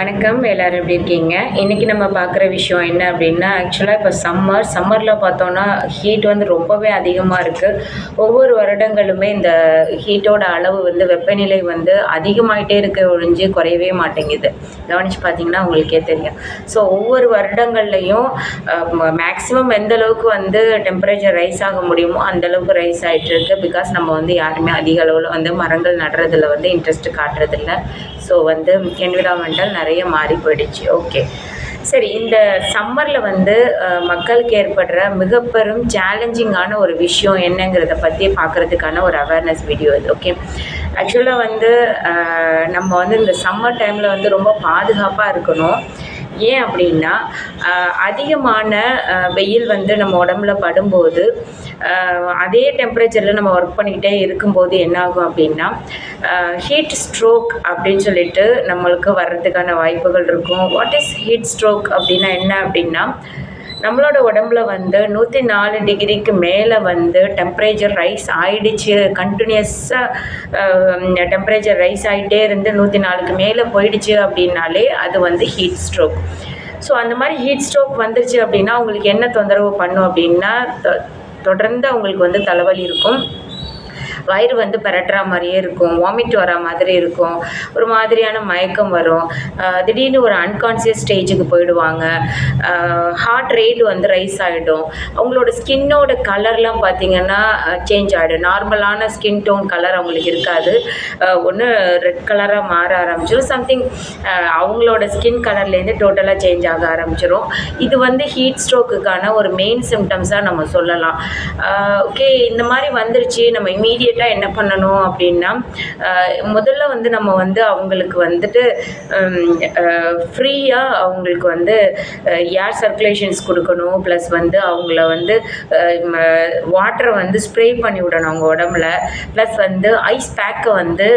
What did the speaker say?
வணக்கம் எல்லோரும் எப்படி இருக்கீங்க? இன்றைக்கி நம்ம பார்க்குற விஷயம் என்ன அப்படின்னா ஆக்சுவலாக இப்போ சம்மர் சம்மரில் பார்த்தோன்னா ஹீட் வந்து ரொம்பவே அதிகமாக இருக்குது ஒவ்வொரு வருடங்களுமே இந்த ஹீட்டோட அளவு வந்து வெப்பநிலை வந்து அதிகமாகிட்டே இருக்க ஒழிஞ்சு குறையவே மாட்டேங்குது. கவனிச்சு பார்த்தீங்கன்னா உங்களுக்கே தெரியும். ஸோ ஒவ்வொரு வருடங்கள்லையும் மேக்ஸிமம் எந்த அளவுக்கு வந்து டெம்பரேச்சர் ரைஸ் ஆக முடியுமோ அந்த அளவுக்கு ரைஸ் ஆகிட்டு இருக்கு. பிகாஸ் நம்ம வந்து யாருமே அதிக அளவில் வந்து மரங்கள் நடுறதுல வந்து இன்ட்ரெஸ்ட் காட்டுறதில்ல. ஸோ வந்து என்விரான்மெண்டல் நிறைய நிறைய மாறி போயிடுச்சு. ஓகே சரி இந்த சம்மரில் வந்து மக்களுக்கு ஏற்படுற மிக பெரும் சேலஞ்சிங்கான ஒரு விஷயம் என்னங்கிறத பற்றி பார்க்குறதுக்கான ஒரு அவேர்னஸ் வீடியோ இது ஓகே ஆக்சுவலாக வந்து நம்ம வந்து இந்த சம்மர் டைமில் வந்து ரொம்ப பாதுகாப்பாக இருக்கணும். ஏன் அப்படின்னா அதிகமான வெயில் வந்து நம்ம உடம்புல படும்போது அதே டெம்பரேச்சரில் நம்ம ஒர்க் பண்ணிக்கிட்டே இருக்கும்போது என்ன ஆகும் அப்படின்னா ஹீட் ஸ்ட்ரோக் அப்படின்னு சொல்லிட்டு நம்மளுக்கு வர்றதுக்கான வாய்ப்புகள் இருக்கும். வாட் இஸ் ஹீட் ஸ்ட்ரோக் அப்படின்னா என்ன அப்படின்னா நம்மளோட உடம்புல வந்து நூற்றி நாலு டிகிரிக்கு மேலே வந்து டெம்பரேச்சர் ரைஸ் ஆயிடுச்சு. கண்டினியூஸாக டெம்பரேச்சர் ரைஸ் ஆகிட்டே இருந்து நூற்றி நாலுக்கு மேலே போயிடுச்சு அப்படின்னாலே அது வந்து ஹீட் ஸ்ட்ரோக் ஸோ அந்த மாதிரி ஹீட் ஸ்ட்ரோக் வந்துருச்சு அப்படின்னா உங்களுக்கு என்ன தொந்தரவு பண்ணும் அப்படின்னா தொடர்ந்து அவங்களுக்கு வந்து தலைவலி இருக்கும். வயிறு வந்து பரட்டுற மாதிரியே இருக்கும் வாமிட் வர மாதிரி இருக்கும் ஒரு மாதிரியான மயக்கம் வரும். திடீர்னு ஒரு அன்கான்சியஸ் ஸ்டேஜுக்கு போயிடுவாங்க. ஹார்ட் ரேட் வந்து ரைஸ் ஆகிடும் அவங்களோட ஸ்கின்னோட கலர்லாம் பார்த்தீங்கன்னா சேஞ்ச் ஆகிடும் நார்மலான ஸ்கின் டோன் கலர் அவங்களுக்கு இருக்காது. ஒன்று ரெட் கலராக மாற ஆரம்பிச்சிடும் சம்திங் அவங்களோட ஸ்கின் கலர்லேருந்து டோட்டலாக சேஞ்ச் ஆக ஆரம்பிச்சிடும் இது வந்து ஹீட் ஸ்ட்ரோக்குக்கான ஒரு மெயின் சிம்டம்ஸாக நம்ம சொல்லலாம். ஓகே இந்த மாதிரி வந்துருச்சு. நம்ம இமீடியட்டாக என்ன பண்ணணும் அப்படின்னா முதல்ல வந்து நம்ம வந்து அவங்களுக்கு வந்துட்டு ஃப்ரீயாக அவங்களுக்கு வந்து ஏர் சர்க்குலேஷன்ஸ் கொடுக்கணும். ப்ளஸ் வந்து அவங்கள வந்து வாட்டரை வந்து ஸ்ப்ரே பண்ணி விடணும் அவங்க உடம்புல. ப்ளஸ் வந்து ஐஸ் பேக்கை வந்து